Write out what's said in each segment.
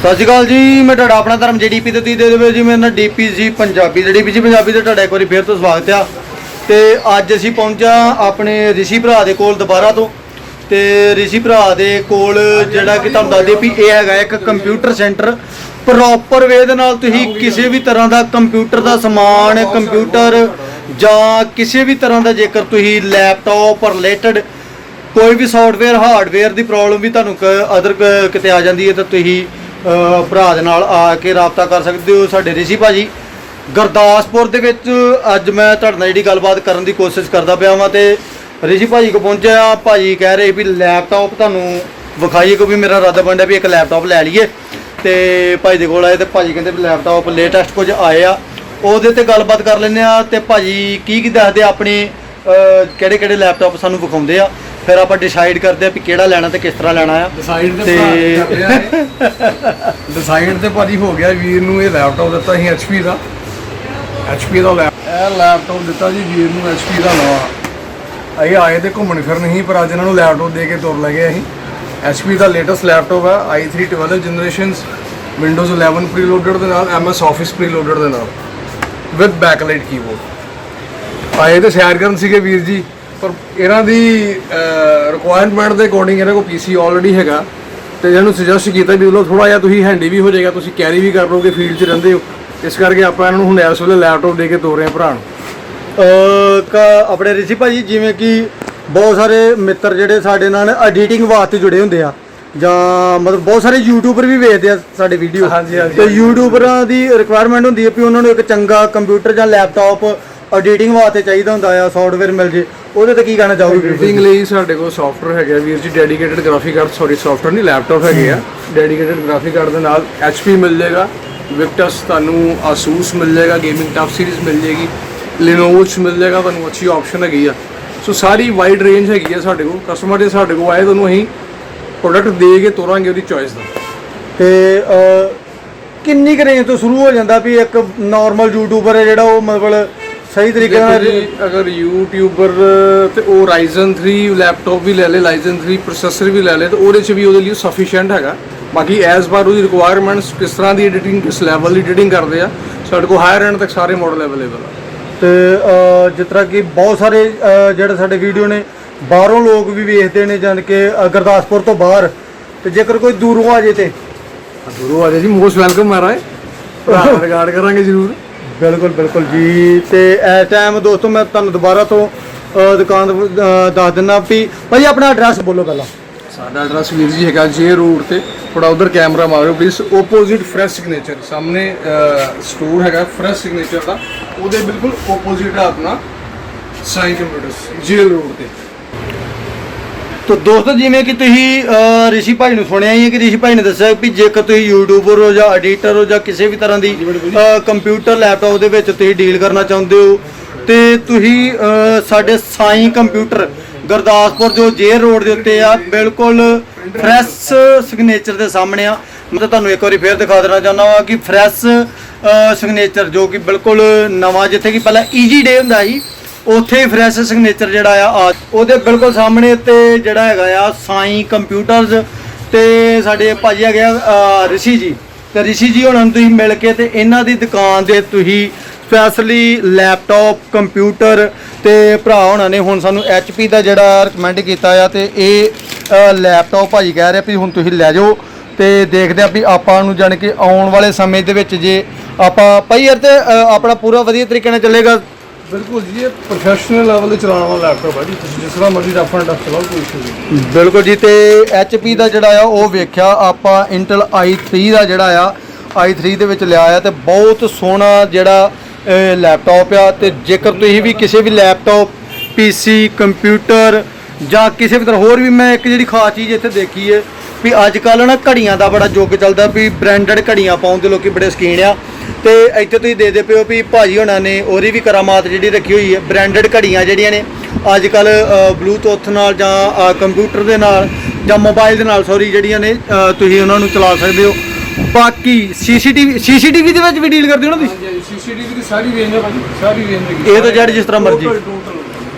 ਸਤਿ ਸ਼੍ਰੀ ਅਕਾਲ ਜੀ, ਮੈਂ ਤੁਹਾਡਾ ਆਪਣਾ ਧਰਮ ਜੀਡੀਪੀ ਤੇ ਤੁਸੀਂ ਦੇ ਦੇਵੇ ਜੀ, ਮੇਰੇ ਨਾਲ ਡੀਪੀਜੀ ਪੰਜਾਬੀ ਤੇ ਡੀਪੀਜੀ ਪੰਜਾਬੀ ਤੇ ਤੁਹਾਡਾ ਇੱਕ ਵਾਰੀ ਫੇਰ ਤੋਂ ਸਵਾਗਤ ਆ। ਤੇ ਅੱਜ ਅਸੀਂ ਪਹੁੰਚਾ ਆਪਣੇ ਰਿਸ਼ੀ ਭਰਾ ਦੇ ਕੋਲ ਦੁਬਾਰਾ ਤੋਂ। ਤੇ ਰਿਸ਼ੀ ਭਰਾ ਦੇ ਕੋਲ ਜਿਹੜਾ ਕਿ ਤੁਹਾਨੂੰ ਦੱਸ ਦਈਏ ਵੀ ਇਹ ਹੈਗਾ ਇੱਕ ਕੰਪਿਊਟਰ ਸੈਂਟਰ ਪ੍ਰੋਪਰ ਵੇ ਦੇ ਨਾਲ ਤੁਸੀਂ ਕਿਸੇ ਵੀ ਤਰ੍ਹਾਂ ਦਾ ਕੰਪਿਊਟਰ ਦਾ ਸਮਾਨ ਕੰਪਿਊਟਰ ਜਾਂ ਕਿਸੇ ਵੀ ਤਰ੍ਹਾਂ ਦਾ ਜੇਕਰ ਤੁਸੀਂ ਲੈਪਟਾਪ ਰਿਲੇਟਡ ਕੋਈ ਵੀ ਸੌਫਟਵੇਅਰ ਹਾਰਡਵੇਅਰ ਦੀ ਪ੍ਰੋਬਲਮ ਵੀ ਤੁਹਾਨੂੰ ਅਦਰ ਕਿਤੇ ਆ ਜਾਂਦੀ ਹੈ ਤਾਂ ਤੁਸੀਂ ਭਰਾ ਦੇ ਨਾਲ ਆ ਕੇ ਰਾਬਤਾ ਕਰ ਸਕਦੇ ਹੋ ਸਾਡੇ ਰਿਸ਼ੀ ਭਾਜੀ। ਗੁਰਦਾਸਪੁਰ ਦੇ ਵਿੱਚ ਅੱਜ ਮੈਂ ਤੁਹਾਡੇ ਨਾਲ ਜਿਹੜੀ ਗੱਲਬਾਤ ਕਰਨ ਦੀ ਕੋਸ਼ਿਸ਼ ਕਰਦਾ ਪਿਆ ਵਾਂ ਤੇ ਰਿਸ਼ੀ ਭਾਜੀ ਕੋ ਪਹੁੰਚਿਆ। ਭਾਜੀ ਕਹਿ ਰਹੇ ਵੀ ਲੈਪਟਾਪ ਤੁਹਾਨੂੰ ਵਿਖਾਈਏ ਕਿਉਂਕਿ ਮੇਰਾ ਇਰਾਦਾ ਬਣਦਾ ਵੀ ਇੱਕ ਲੈਪਟਾਪ ਲੈ ਲਈਏ। ਤੇ ਭਾਜੀ ਦੇ ਕੋਲ ਆਏ ਤੇ ਭਾਜੀ ਕਹਿੰਦੇ ਵੀ ਲੈਪਟਾਪ ਲੇਟੈਸਟ ਕੁਝ ਆਏ ਆ। ਉਹਦੇ ਤੇ ਗੱਲਬਾਤ ਕਰ ਲੈਂਦੇ ਆ ਤੇ ਭਾਜੀ ਕੀ ਕੀ ਦੱਸਦੇ ਆ ਆਪਣੇ ਕਿਹੜੇ ਕਿਹੜੇ ਲੈਪਟਾਪ ਸਾਨੂੰ ਵਿਖਾਉਂਦੇ ਆ। ਫਿਰ ਆਪਾਂ ਡਿਸਾਈਡ ਕਰਦੇ ਆ ਵੀ ਕਿਹੜਾ ਲੈਣਾ ਤੇ ਕਿਸ ਤਰ੍ਹਾਂ ਲੈਣਾ ਆ। ਡਿਸਾਈਡ ਤੇ- ਡਿਸਾਈਡ ਤੇ ਭਾਜੀ ਹੋ ਗਿਆ ਵੀਰ ਨੂੰ ਇਹ ਲੈਪਟਾਪ ਦਿੱਤਾ ਸੀ HP ਦਾ। HP ਦਾ ਇਹ ਲੈਪਟਾਪ ਦਿੱਤਾ ਜੀ ਵੀਰ ਨੂੰ HP ਦਾ ਨਵਾਂ। ਅਸੀਂ ਆਏ ਤੇ ਘੁੰਮਣ ਫਿਰਨ ਹੀ ਪਰ ਅੱਜ ਇਹਨਾਂ ਨੂੰ ਲੈਪਟਾਪ ਦੇ ਕੇ ਤੁਰ ਲਗੇ ਅਸੀਂ। HP ਦਾ ਲੇਟੈਸਟ ਲੈਪਟਾਪ ਹੈ i3 12 ਜਨਰੇਸ਼ਨਸ Windows 11 ਪ੍ਰੀਲੋਡਡ ਦੇ ਨਾਲ MS Office ਪ੍ਰੀਲੋਡਡ ਦੇ ਨਾਲ ਵਿਦ ਬੈਕਲਾਈਟ ਕੀਬੋਰਡ ਆਏ ਤੇ ਸ਼ੇਅਰ ਕਰਨ ਸੀਗੇ ਵੀਰ ਜੀ। ਪਰ ਇਹਨਾਂ ਦੀ ਰਿਕੁਆਇਰਮੈਂਟ ਦੇ ਅਕੋਰਡਿੰਗ ਇਹਨਾਂ ਕੋਲ ਪੀਸੀ ਆਲਰੇਡੀ ਹੈਗਾ। ਤੇ ਇਹਨੂੰ ਸੁਜੈਸਟ ਕੀਤਾ ਵੀ ਲੋ ਥੋੜਾ ਜਿਹਾ ਤੁਸੀਂ ਹੈਂਡੀ ਵੀ ਹੋ ਜਾਏਗਾ ਤੁਸੀਂ ਕੈਰੀ ਵੀ ਕਰ ਲੋਗੇ ਫੀਲਡ 'ਚ ਰਹਿੰਦੇ ਹੋ। ਇਸ ਕਰਕੇ ਆਪਾਂ ਇਹਨਾਂ ਨੂੰ ਹੁਣ ਇਸ ਵੇਲੇ ਲੈਪਟਾਪ ਦੇ ਕੇ ਤੋਰ ਰਹੇ ਹਾਂ ਭਰਾ ਨੂੰ। ਕ- ਆਪਣੇ ਰਿਸ਼ੀ ਭਾਜੀ ਜਿਵੇਂ ਕਿ ਬਹੁਤ ਸਾਰੇ ਮਿੱਤਰ ਜਿਹੜੇ ਸਾਡੇ ਨਾਲ ਐਡੀਟਿੰਗ ਵਾਸਤੇ ਜੁੜੇ ਹੁੰਦੇ ਆ ਜਾਂ ਮਤਲਬ ਬਹੁਤ ਸਾਰੇ ਯੂਟਿਊਬਰ ਵੀ ਵੇਖਦੇ ਆ ਸਾਡੇ ਵੀਡੀਓ ਹਾਂਜੀ, ਹਾਂਜੀ, ਤੇ। ਯੂਟਿਊਬਰਾਂ ਦੀ ਰਿਕੁਆਇਰਮੈਂਟ ਹੁੰਦੀ ਹੈ ਵੀ ਉਹਨਾਂ ਨੂੰ ਇੱਕ ਚੰਗਾ ਕੰਪਿਊਟਰ ਜਾਂ ਲੈਪਟਾਪ ਐਡੀਟਿੰਗ ਵਾਸਤੇ ਚਾਹੀਦਾ ਹੁੰਦਾ ਆ ਸੌਫਟਵੇਅਰ ਮਿਲ ਜੇ ਉਹਦੇ ਤੇ ਕੀ ਕਹਿਣਾ ਚਾਹੋਗੇ ਐਡੀਟਿੰਗ ਲਈ ਸਾਡੇ ਕੋਲ ਸੌਫਟਵੇਅਰ ਹੈਗਾ ਵੀਰ ਜੀ dedicated graphic card sorry software ਨਹੀਂ ਲੈਪਟਾਪ ਹੈਗੇ ਆ। ਡੈਡੀਕੇਟਡ ਗ੍ਰਾਫਿਕ ਕਾਰਡ ਦੇ ਨਾਲ HP ਮਿਲ ਜਾਏਗਾ ਵਿਕਟਸ ਤੁਹਾਨੂੰ Asus ਮਿਲ ਜਾਏਗਾ ਗੇਮਿੰਗ ਟਫ ਸੀਰੀਜ਼ ਮਿਲ ਜਾਏਗੀ Lenovo 'ਚ ਮਿਲ ਜਾਏਗਾ ਤੁਹਾਨੂੰ ਅੱਛੀ ਆਪਸ਼ਨ ਹੈਗੀ ਆ। ਸੋ ਸਾਰੀ ਵਾਈਡ ਰੇਂਜ ਹੈਗੀ ਆ ਸਾਡੇ ਕੋਲ ਕਸਟਮਰ ਜੇ ਸਾਡੇ ਕੋਲ ਆਏ ਤੁਹਾਨੂੰ ਅਸੀਂ ਪ੍ਰੋਡਕਟ ਦੇ ਕੇ ਤੋਰਾਂਗੇ ਉਹਦੀ ਚੋਇਸ ਦਾ। ਤੇ ਕਿੰਨੀ ਕੁ ਰੇਂਜ ਤੋਂ ਸ਼ੁਰੂ ਹੋ ਜਾਂਦਾ ਵੀ ਇੱਕ ਨਾਰਮਲ ਯੂਟਿਊਬਰ ਹੈ ਜਿਹੜਾ ਉਹ ਮਤਲਬ ਸਹੀ ਤਰੀਕੇ ਨਾਲ ਜੀ ਅਗਰ ਯੂਟਿਊਬਰ ਤੇ ਉਹ Ryzen 3 ਲੈਪਟਾਪ ਵੀ ਲੈ ਲੇ Ryzen 3 ਪ੍ਰੋਸੈਸਰ ਵੀ ਲੈ ਲੇ ਤਾਂ ਉਹਦੇ 'ਚ ਵੀ ਉਹਦੇ ਲਈ ਸਫੀਸ਼ੀਐਂਟ ਹੈਗਾ। ਬਾਕੀ ਐਸ ਪਰ ਉਹਦੀ ਰਿਕੁਆਇਰਮੈਂਟਸ ਕਿਸ ਤਰ੍ਹਾਂ ਦੀ ਐਡੀਟਿੰਗ ਕਿਸ ਲੈਵਲ ਦੀ ਐਡੀਟਿੰਗ ਕਰਦੇ ਆ ਸਾਡੇ ਕੋਲ ਹਾਇਰ ਐਂਡ ਤੱਕ ਸਾਰੇ ਮਾਡਲ ਅਵੇਲੇਬਲ ਆ। ਤੇ ਜਿਸ ਤਰ੍ਹਾਂ ਕਿ ਬਹੁਤ ਸਾਰੇ ਜਿਹੜੇ ਸਾਡੇ ਵੀਡੀਓ ਨੇ ਬਾਹਰੋਂ ਲੋਕ ਵੀ ਵੇਖਦੇ ਨੇ ਜਾਨ ਕਿ ਗੁਰਦਾਸਪੁਰ ਤੋਂ ਬਾਹਰ। ਤੇ ਜੇਕਰ ਕੋਈ ਦੂਰੋਂ ਆ ਜੇ ਤੇ? ਗੁਰੂ ਆ ਜੀ ਮੋਸਟ ਵੈਲਕਮ ਮਹਾਰਾਜ। ਰਿਗਾਰਡ ਕਰਾਂਗੇ ਜ਼ਰੂਰ। ਬਿਲਕੁਲ ਬਿਲਕੁਲ ਜੀ। ਤੇ ਇਸ ਟਾਈਮ ਦੋਸਤੋ ਮੈਂ ਤੁਹਾਨੂੰ ਦੁਬਾਰਾ ਤੋਂ ਅਹ, ਦੁਕਾਨ ਅਹ, ਦੱਸ ਦਿੰਦਾ ਵੀ ਭਾਈ ਆਪਣਾ ਐਡਰੈਸ ਬੋਲੋ ਪਹਿਲਾਂ। ਸਾਡਾ ਐਡਰੈਸ ਵੀਰ ਜੀ ਹੈਗਾ ਜੇ ਰੋਡ ਤੇ। ਥੋੜਾ ਉਧਰ ਕੈਮਰਾ ਮਾਰਿਓ ਪਲੀਜ਼ ਓਪੋਜਿਟ ਫਰੈਸ਼ ਸਿਗਨੇਚਰ ਸਾਹਮਣੇ ਸਟੋਰ ਹੈਗਾ ਫਰੈਸ਼ ਸਿਗਨੇਚਰ ਦਾ। ਉਹਦੇ ਬਿਲਕੁਲ ਓਪੋਜਿਟ ਆ ਆਪਣਾ ਸਾਈ ਕੰਪਿਊਟਰਸ ਜੇਲ ਰੋਡ ਤੇ। ਤੋ ਦੋਸਤੋ ਜਿਵੇਂ ਕਿ ਤੁਸੀਂ ਅਹ, ਰਿਸ਼ੀ ਭਾਈ ਨੂੰ ਸੁਣਿਆ ਹੀ ਹੈ ਕਿ ਰਿਸ਼ੀ ਭਾਈ ਨੇ ਦੱਸਿਆ ਵੀ ਜੇਕਰ ਤੁਸੀਂ ਯੂਟਿਊਬਰ ਹੋ ਜਾਂ ਐਡੀਟਰ ਹੋ ਜਾਂ ਕਿਸੇ ਵੀ ਤਰ੍ਹਾਂ ਦੀ ਅਹ, ਕੰਪਿਊਟਰ ਲੈਪਟਾਪ ਦੇ ਵਿੱਚ ਤੁਸੀਂ ਡੀਲ ਕਰਨਾ ਚਾਹੁੰਦੇ ਹੋ ਤੇ ਤੁਸੀਂ ਅਹ, ਸਾਡੇ ਸਾਈ ਕੰਪਿਊਟਰ ਗੁਰਦਾਸਪੁਰ ਜੋ ਜੇਰ ਰੋਡ ਦੇ ਉੱਤੇ ਆ ਬਿਲਕੁਲ ਫਰੈਸ਼ ਸਿਗਨੇਚਰ ਦੇ ਸਾਹਮਣੇ ਆ। ਮੈਂ ਤਾਂ ਤੁਹਾਨੂੰ ਇੱਕ ਵਾਰੀ ਫੇਰ ਦਿਖਾ ਦੇਣਾ ਚਾਹੁੰਦਾ ਹਾਂ ਕਿ ਫਰੈਸ਼ ਸਿਗਨੇਚਰ ਜੋ ਕਿ ਬਿਲਕੁਲ ਨਵਾਂ ਜਿੱਥੇ ਕਿ ਪਹਿਲਾਂ ਈਜੀ ਡੇ ਹੁੰਦਾ ਸੀ ਉੱਥੇ ਹੀ ਫਰੈਸ਼ ਸਿਗਨੇਚਰ ਜਿਹੜਾ ਆ ਆ- ਉਹਦੇ ਬਿਲਕੁਲ ਸਾਹਮਣੇ ਤੇ ਜਿਹੜਾ ਹੈਗਾ ਆ ਸਾਈ ਕੰਪਿਊਟਰਸ ਤੇ ਸਾਡੇ ਭਾਜੀ ਹੈਗੇ ਆ ਅ, ਰਿਸ਼ੀ ਜੀ। ਤੇ ਰਿਸ਼ੀ ਜੀ ਉਹਨਾਂ ਨੂੰ ਤੁਸੀਂ ਮਿਲ ਕੇ ਤੇ ਇਹਨਾਂ ਦੀ ਦੁਕਾਨ ਦੇ ਤੁਸੀਂ ਸਪੈਸ਼ਲੀ ਲੈਪਟਾਪ ਕੰਪਿਊਟਰ ਤੇ ਭਰਾ ਉਹਨਾਂ ਨੇ ਹੁਣ ਸਾਨੂੰ HP ਦਾ ਜਿਹੜਾ ਰეკਮੈਂਡ ਕੀਤਾ ਆ ਤੇ ਇਹ ਅ, ਲੈਪਟਾਪ ਭਾਜੀ ਕਹਿ ਰਿਹਾ ਵੀ ਹੁਣ ਤੁਸੀਂ ਲੈ ਜਾਓ ਤੇ ਦੇਖਦੇ ਆ ਵੀ ਆਪਾਂ ਨੂੰ ਜਾਣ ਕੇ ਆਉਣ ਵਾਲੇ ਸਮੇਂ ਦੇ ਵਿੱਚ ਜੇ ਆਪਾਂ ਭਾਈ ਯਾਰ ਤੇ ਅ, ਆਪਣਾ ਪੂਰਾ ਵਧੀਆ ਤਰੀਕੇ ਨਾਲ ਚੱਲੇਗਾ ਬਿਲਕੁਲ ਜੀ, ਇਹ ਪ੍ਰੋਫੈਸ਼ਨਲ ਲੈਵਲ ਤੇ ਚਲਾਉਣ ਵਾਲਾ ਲੈਪਟਾਪ ਹੈ ਜੀ। ਤੁਸੀਂ ਜਿਸ ਤਰ੍ਹਾਂ ਮਰਜ਼ੀ ਰਫ ਐਂਡ ਟਫ ਚਲਾਓ ਕੋਈ ਇਸ਼ੂ ਨਹੀਂ। ਬਿਲਕੁਲ ਜੀ, ਤੇ HP ਦਾ ਜਿਹੜਾ ਆ, ਉਹ ਵੇਖਿਆ, ਆਪਾਂ Intel i3 ਦਾ ਜਿਹੜਾ ਆ, i3 ਦੇ ਵਿੱਚ ਲਿਆ ਆ, ਤੇ ਬਹੁਤ ਸੋਹਣਾ ਜਿਹੜਾ ਲੈਪਟਾਪ ਆ, ਤੇ ਜੇਕਰ ਤੁਸੀਂ ਵੀ ਕਿਸੇ ਵੀ ਲੈਪਟਾਪ PC ਕੰਪਿਊਟਰ ਜਾਂ ਕਿਸੇ ਵੀ ਤਰ੍ਹਾਂ, ਹੋਰ ਵੀ ਮੈਂ ਇੱਕ ਜਿਹੜੀ ਖਾਸ ਚੀਜ਼ ਇੱਥੇ ਦੇਖੀ ਹੈ ਵੀ ਅੱਜ ਕੱਲ ਨਾ ਘੜੀਆਂ ਦਾ ਬੜਾ ਯੁੱਗ ਚੱਲਦਾ, ਵੀ ਬ੍ਰਾਂਡਡ ਘੜੀਆਂ ਪਾਉਣ ਦੇ ਲੋਕੀ ਬੜੇ ਸ਼ਕੀਨ ਆ। ਤੇ ਇੱਥੇ ਤੁਸੀਂ ਦੇਖਦੇ ਪਿਓ ਵੀ ਭਾਜੀ ਹੋਣਾ ਨੇ ਉਹਦੀ ਵੀ ਕਰਾਮਾਤ ਜਿਹੜੀ ਰੱਖੀ ਹੋਈ ਹੈ ਬ੍ਰਾਂਡਡ ਘੜੀਆਂ ਜਿਹੜੀਆਂ ਨੇ ਅੱਜ ਕੱਲ ਬਲੂਟੁੱਥ ਨਾਲ ਜਾਂ ਕੰਪਿਊਟਰ ਦੇ ਨਾਲ ਜਾਂ ਮੋਬਾਈਲ ਦੇ ਨਾਲ ਸੌਰੀ ਜਿਹੜੀਆਂ ਨੇ ਤੁਸੀਂ ਉਹਨਾਂ ਨੂੰ ਚਲਾ ਸਕਦੇ ਹੋ। ਬਾਕੀ ਸੀਸੀਟੀਵੀ ਸੀਸੀਟੀਵੀ ਦੇ ਵਿੱਚ ਵੀ ਡੀਲ ਕਰਦੇ ਹੋ ਨਾ ਤੁਸੀਂ? ਸੀਸੀਟੀਵੀ ਦੀ ਸਾਰੀ ਰੇਂਜ ਹੈ ਭਾਜੀ ਸਾਰੀ ਰੇਂਜ ਇਹ ਤਾਂ ਜੜ ਜਿਸ ਤਰ੍ਹਾਂ ਮਰਜ਼ੀ।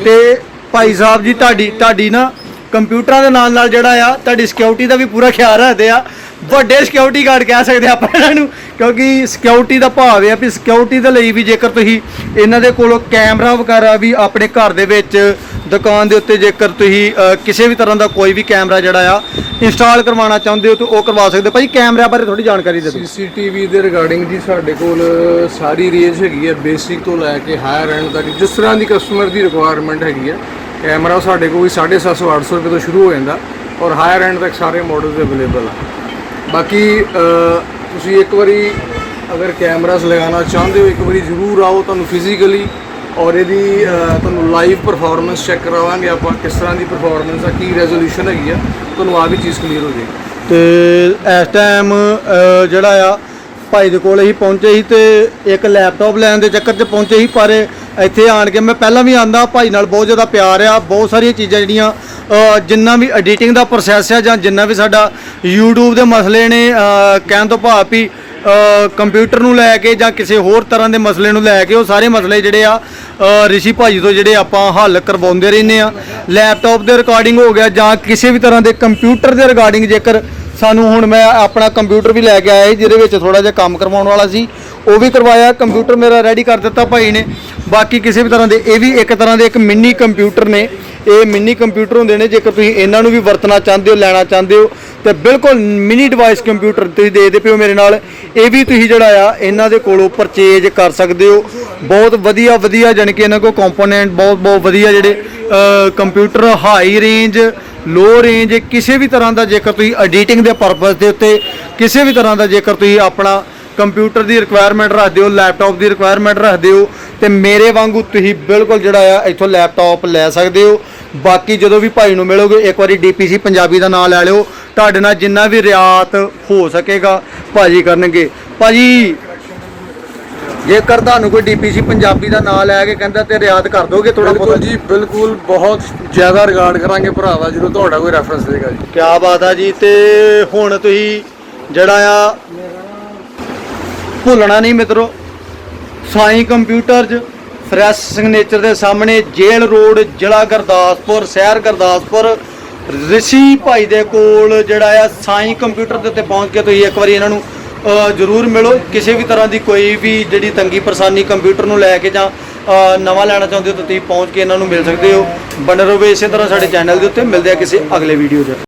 ਤੇ ਭਾਈ ਸਾਹਿਬ ਜੀ ਤੁਹਾਡੀ ਤੁਹਾਡੀ ਨਾ ਕੰਪਿਊਟਰਾਂ ਦੇ ਨਾਲ ਨਾਲ ਜਿਹੜਾ ਆ ਤੁਹਾਡੀ ਸਿਕਿਉਰਿਟੀ ਦਾ ਵੀ ਪੂਰਾ ਖਿਆਲ ਰੱਖਦੇ ਆ। ਵੱਡੇ ਸਿਕਿਉਰਿਟੀ ਗਾਰਡ ਕਹਿ ਸਕਦੇ ਆਪਾਂ ਇਹਨਾਂ ਨੂੰ ਕਿਉਂਕਿ ਸਿਕਿਉਰਿਟੀ ਦਾ ਭਾਵ ਹੈ ਵੀ ਸਿਕਿਉਰਿਟੀ ਦੇ ਲਈ ਵੀ ਜੇਕਰ ਤੁਸੀਂ ਇਹਨਾਂ ਦੇ ਕੋਲੋਂ ਕੈਮਰਾ ਵਗੈਰਾ ਵੀ ਆਪਣੇ ਘਰ ਦੇ ਵਿੱਚ ਦੁਕਾਨ ਦੇ ਉੱਤੇ ਜੇਕਰ ਤੁਸੀਂ ਕਿਸੇ ਵੀ ਤਰ੍ਹਾਂ ਦਾ ਕੋਈ ਵੀ ਕੈਮਰਾ ਜਿਹੜਾ ਆ ਇੰਸਟਾਲ ਕਰਵਾਉਣਾ ਚਾਹੁੰਦੇ ਹੋ ਤਾਂ ਉਹ ਕਰਵਾ ਸਕਦੇ ਹੋ। ਭਾਈ ਕੈਮਰਿਆਂ ਬਾਰੇ ਥੋੜੀ ਜਾਣਕਾਰੀ ਦੇ ਦਿਓ। ਸੀਸੀਟੀਵੀ ਦੇ ਰਿਗਾਰਡਿੰਗ ਜੀ ਸਾਡੇ ਕੋਲ ਸਾਰੀ ਰੇਂਜ ਹੈਗੀ ਹੈ ਬੇਸਿਕ ਤੋਂ ਲੈ ਕੇ ਹਾਇਰ ਐਂਡ ਤੱਕ, ਜਿਸ ਤਰ੍ਹਾਂ ਦੀ ਕਸਟਮਰ ਦੀ ਰਿਕੁਆਇਰਮੈਂਟ ਹੈਗੀ ਹੈ ਕੈਮਰਾ ਸਾਡੇ ਕੋਲ 750 800 ਰੁਪਏ ਤੋਂ ਸ਼ੁਰੂ ਹੋ ਜਾਂਦਾ ਔਰ ਹਾਇਰ ਐਂਡ ਤੱਕ ਸਾਰੇ ਮਾਡਲਸ ਅਵੇਲੇਬਲ ਆ। ਬਾਕੀ ਤੁਸੀਂ ਇੱਕ ਵਾਰੀ ਅਗਰ ਕੈਮਰਾਸ ਲਗਾਉਣਾ ਚਾਹੁੰਦੇ ਹੋ, ਇੱਕ ਵਾਰੀ ਜ਼ਰੂਰ ਆਓ ਤੁਹਾਨੂੰ ਫਿਜ਼ੀਕਲੀ ਔਰ ਇਹਦੀ ਤੁਹਾਨੂੰ ਲਾਈਵ ਪਰਫਾਰਮੈਂਸ ਚੈੱਕ ਕਰਾਵਾਂਗੇ ਆਪਾਂ ਕਿਸ ਤਰ੍ਹਾਂ ਦੀ ਪਰਫਾਰਮੈਂਸ ਆ, ਕੀ ਰੈਜ਼ੋਲੂਸ਼ਨ ਹੈਗੀ ਆ, ਤੁਹਾਨੂੰ ਆ ਵੀ ਚੀਜ਼ ਕਲੀਅਰ ਹੋ ਜਾਏਗੀ। ਤੇ ਇਸ ਟਾਈਮ ਜਿਹੜਾ ਆ, ਭਾਈ ਦੇ ਕੋਲ ਹੀ ਪਹੁੰਚੇ ਸੀ ਤੇ ਇੱਕ ਲੈਪਟਾਪ ਲੈਣ ਦੇ ਚੱਕਰ 'ਚ ਪਹੁੰਚੇ ਸੀ, ਪਰ ਇੱਥੇ ਆਣ ਕੇ ਮੈਂ ਪਹਿਲਾਂ ਵੀ ਆਂਦਾ, ਭਾਈ ਨਾਲ ਬਹੁਤ ਜ਼ਿਆਦਾ ਪਿਆਰ ਆ, ਬਹੁਤ ਸਾਰੀਆਂ ਚੀਜ਼ਾਂ ਜਿਹੜੀਆਂ ਜਿੰਨਾ ਵੀ ਐਡੀਟਿੰਗ ਦਾ ਪ੍ਰੋਸੈਸ ਆ ਜਾਂ ਜਿੰਨਾ ਵੀ ਸਾਡਾ YouTube ਦੇ ਮਸਲੇ ਨੇ ਕਹਿਣ ਤੋਂ ਭਾਵ ਵੀ ਕੰਪਿਊਟਰ ਨੂੰ ਲੈ ਕੇ ਜਾਂ ਕਿਸੇ ਹੋਰ ਤਰ੍ਹਾਂ ਦੇ ਮਸਲੇ ਨੂੰ ਲੈ ਕੇ ਉਹ ਸਾਰੇ ਮਸਲੇ ਜਿਹੜੇ ਆ ਅ, ਰਿਸ਼ੀ ਭਾਜੀ ਤੋਂ ਜਿਹੜੇ ਆਪਾਂ ਹੱਲ ਕਰਵਾਉਂਦੇ ਰਹਿੰਦੇ ਆ। ਲੈਪਟਾਪ ਦੇ ਰਿਕਾਰਡਿੰਗ ਹੋ ਗਿਆ ਜਾਂ ਕਿਸੇ ਵੀ ਤਰ੍ਹਾਂ ਦੇ ਕੰਪਿਊਟਰ ਦੇ ਰਿਗਾਰਡਿੰਗ ਜੇਕਰ ਸਾਨੂੰ ਹੁਣ ਮੈਂ ਆਪਣਾ ਕੰਪਿਊਟਰ ਵੀ ਲੈ ਕੇ ਆਇਆ ਸੀ, ਜਿਹਦੇ ਵਿੱਚ ਥੋੜਾ ਜਿਹਾ ਕੰਮ ਕਰਵਾਉਣ ਵਾਲਾ ਸੀ। ਉਹ ਵੀ ਕਰਵਾਇਆ, ਕੰਪਿਊਟਰ ਮੇਰਾ ਰੈਡੀ ਕਰ ਦਿੱਤਾ ਭਾਈ ਨੇ। ਬਾਕੀ ਕਿਸੇ ਵੀ ਤਰ੍ਹਾਂ ਦੇ, ਇਹ ਵੀ ਇੱਕ ਤਰ੍ਹਾਂ ਦੇ ਇੱਕ ਮਿੰਨੀ ਕੰਪਿਊਟਰ ਨੇ। ਇਹ ਮਿੰਨੀ ਕੰਪਿਊਟਰ ਹੁੰਦੇ ਨੇ, ਜੇਕਰ ਤੁਸੀਂ ਇਹਨਾਂ ਨੂੰ ਵੀ ਵਰਤਣਾ ਚਾਹੁੰਦੇ ਹੋ, ਲੈਣਾ ਚਾਹੁੰਦੇ ਹੋ, ਤੇ ਬਿਲਕੁਲ ਮਿੰਨੀ ਡਿਵਾਈਸ ਕੰਪਿਊਟਰ ਤੁਸੀਂ ਦੇਖਦੇ ਪਿਓ ਮੇਰੇ ਨਾਲ। ਇਹ ਵੀ ਤੁਸੀਂ ਜਿਹੜਾ ਆ, ਇਹਨਾਂ ਦੇ ਕੋਲੋਂ ਪਰਚੇਜ ਕਰ ਸਕਦੇ ਹੋ। ਬਹੁਤ ਵਧੀਆ ਵਧੀਆ ਜਾਣੀ ਕਿ ਇਹਨਾਂ ਕੋਲ ਕੰਪੋਨੈਂਟ ਬਹੁਤ ਬਹੁਤ ਵਧੀਆ ਜਿਹੜੇ computer high range low range ਕਿਸੇ ਵੀ ਤਰ੍ਹਾਂ ਦਾ ਜੇਕਰ ਤੁਸੀਂ ਐਡੀਟਿੰਗ ਦੇ ਪਰਪਸ ਦੇ ਉੱਤੇ ਕਿਸੇ ਵੀ ਤਰ੍ਹਾਂ ਦਾ ਜੇਕਰ ਤੁਸੀਂ ਆਪਣਾ ਕੰਪਿਊਟਰ ਦੀ ਰਿਕੁਆਇਰਮੈਂਟ ਰੱਖਦੇ ਹੋ ਲੈਪਟਾਪ ਦੀ ਰਿਕੁਆਇਰਮੈਂਟ ਰੱਖਦੇ ਹੋ, ਤੇ ਮੇਰੇ ਵਾਂਗੂ ਤੁਸੀਂ ਬਿਲਕੁਲ ਜਿਹੜਾ ਆ ਇੱਥੋਂ ਲੈਪਟਾਪ ਲੈ ਸਕਦੇ ਹੋ। ਬਾਕੀ ਜਦੋਂ ਵੀ ਭਾਈ ਨੂੰ ਮਿਲੋਗੇ, ਇੱਕ ਵਾਰੀ ਡੀਪੀਸੀ ਪੰਜਾਬੀ ਦਾ ਨਾਮ ਲੈ ਲਿਓ। ਤੁਹਾਡੇ ਨਾਲ ਜਿੰਨਾ ਵੀ ਰਿਆਤ ਹੋ ਸਕੇਗਾ, ਭਾਜੀ ਕਰਨਗੇ। ਭਾਜੀ ਜੇਕਰ ਤੁਹਾਨੂੰ ਕੋਈ ਡੀਪੀਸੀ ਪੰਜਾਬੀ ਦਾ ਨਾਮ ਲੈ ਕੇ ਕਹਿੰਦਾ ਤੇ ਰਿਆਤ ਕਰ ਦੋਗੇ ਥੋੜਾ ਬਿਲਕੁਲ ਬਹੁਤ? ਜੀ ਬਿਲਕੁਲ ਬਹੁਤ ਜ਼ਿਆਦਾ ਰਿਗਾਰਡ ਕਰਾਂਗੇ ਭਰਾ ਦਾ ਜਦੋਂ ਤੁਹਾਡਾ ਕੋਈ ਰੈਫਰੈਂਸ ਦੇਗਾ ਜੀ। ਕਿਆ ਬਾਤ ਆ ਜੀ ਤੇ ਹੁਣ ਤੁਸੀਂ ਜਿਹੜਾ ਆ ਭੁੱਲਣਾ ਨਹੀਂ ਮਿੱਤਰੋ ਸਾਈ ਕੰਪਿਊਟਰਜ਼ ਫਰੈਸ਼ ਸਿਗਨੇਚਰ ਦੇ ਸਾਹਮਣੇ ਜੇਲ੍ਹ ਰੋਡ ਜ਼ਿਲ੍ਹਾ ਗੁਰਦਾਸਪੁਰ ਸ਼ਹਿਰ ਗੁਰਦਾਸਪੁਰ ਰਿਸ਼ੀ ਭਾਈ ਦੇ ਕੋਲ ਜਿਹੜਾ ਆ ਸਾਈ ਕੰਪਿਊਟਰ ਦੇ ਉੱਤੇ ਪਹੁੰਚ ਕੇ ਤੁਸੀਂ ਇੱਕ ਵਾਰੀ ਇਹਨਾਂ ਨੂੰ ਜ਼ਰੂਰ ਮਿਲੋ। ਕਿਸੇ ਵੀ ਤਰ੍ਹਾਂ ਦੀ ਕੋਈ ਵੀ ਜਿਹੜੀ ਤੰਗੀ ਪਰੇਸ਼ਾਨੀ ਕੰਪਿਊਟਰ ਨੂੰ ਲੈ ਕੇ ਜਾਂ ਨਵਾਂ ਲੈਣਾ ਚਾਹੁੰਦੇ ਹੋ ਤਾਂ ਤੁਸੀਂ ਪਹੁੰਚ ਕੇ ਇਹਨਾਂ ਨੂੰ ਮਿਲ ਸਕਦੇ ਹੋ। ਬਣੇ ਰਹੋ ਇਸੇ ਤਰ੍ਹਾਂ ਸਾਡੇ ਚੈਨਲ ਦੇ ਉੱਤੇ। ਮਿਲਦੇ ਆ ਕਿਸੇ ਅਗਲੇ ਵੀਡੀਓ 'ਚ।